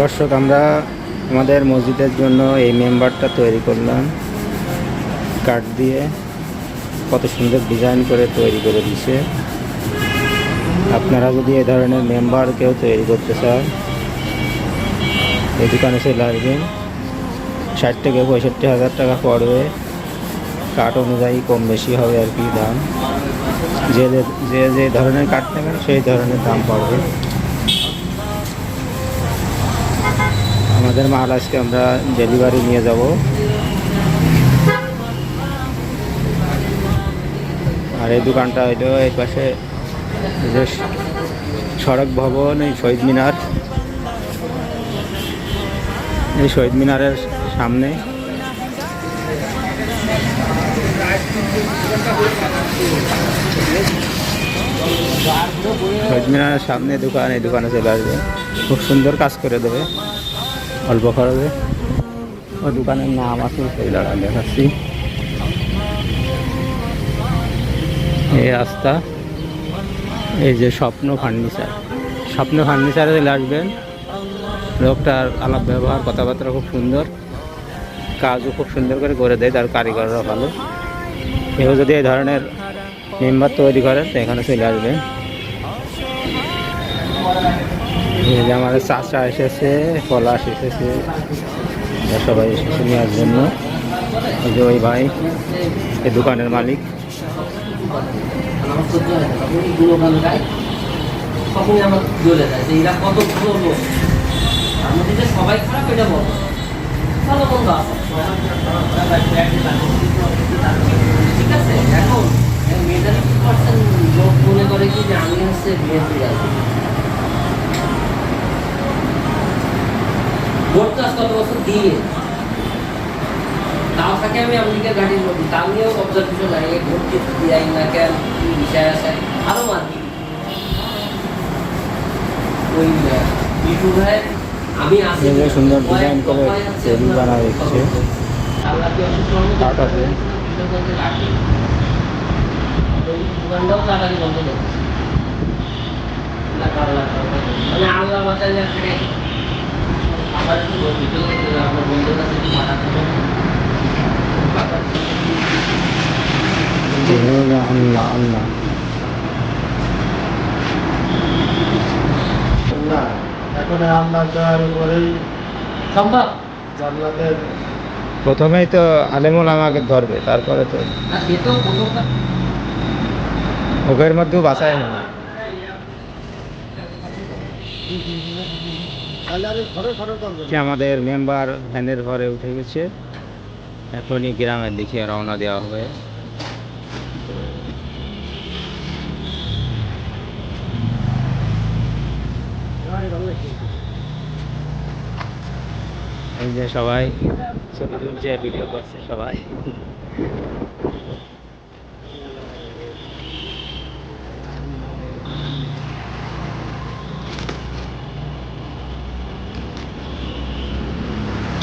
দর্শক, আমরা আমাদের মসজিদের জন্য এই মেম্বারটা তৈরি করলাম। কাঠ দিয়ে কত সুন্দর ডিজাইন করে তৈরি করে দিছে আপনারা যদি এই ধরনের মেম্বার কেউ তৈরি করতে চান, এই দোকানে চলে আসবেন ষাট থেকে পঁয়ষট্টি হাজার টাকা পড়বে। কাঠ অনুযায়ী কম বেশি হবে আর কি দাম। যে যে ধরনের কাঠ নেবেন, সেই ধরনের দাম পড়বে। আমাদের মাল আজকে আমরা ডেলিভারি নিয়ে যাব। আর এই দোকানটা হইল এই পাশে সড়ক ভবন, এই শহীদ মিনার। এই শহীদ মিনারের সামনে। শহীদ মিনারের সামনে দোকান, এই দোকানে চলে আসবে। খুব সুন্দর কাজ করে দেবে। অল্প খরচে। ওই দোকানের নাম আছে, সেই দাঁড়া দেখাচ্ছি। এই রাস্তা, এই যে স্বপ্ন ফার্নিচার। স্বপ্ন ফার্নিচারে চলে আসবেন। লোকটার আলাপ ব্যবহার, কথাবার্তা খুব সুন্দর। কাজও খুব সুন্দর করে করে দেয়, তার কারিগররা ভালো। কেউ যদি এই ধরনের মেম্বার তৈরি করেন তো এখানে চলে আসবেন এই যে আমাদের চাচা এসেছে, পলাশ এসেছে। সবাই এসেছে নেওয়ার জন্য। এই যে ওই ভাই, এই দোকানের মালিক। সবাই ঠিক আছে এখন মেজরিটি পার্সেন্ট লোক মনে করে কি যে আমি হচ্ছে বিএনপি রাজনীতি ভোট চাষ কত বছর দিয়ে? তাও থাকে আমি আমেরিকার গাড়ির মধ্যে তাও নিয়েও অবজারভেশন লাগে ভোট দিতে দিয়াই না কেন? কি বিষয় আছে? আরও মারবি। ওই বিটু ভাই আমি আসি। সুন্দর ডিজাইন করে টেবিল বানা হচ্ছে। মানে আল্লাহ বাঁচালে আল্লাহ আল্লাহ এখন আল্লাহ দেওয়ার উপরেই সম্ভব জান্নাতের প্রথমেই তো আলেমুল আমাকে ধরবে তারপরে তো না ওকের মধ্যেও বাসায় হবে তাহলে আরে ঘরে ঘরে করবে আমাদের মেম্বার ভ্যানের ঘরে উঠে গেছে। এখনই গ্রামের দিকে রওনা দেওয়া হবে। এই যে সবাই, ছবি তুলছে ভিডিও করছে সবাই।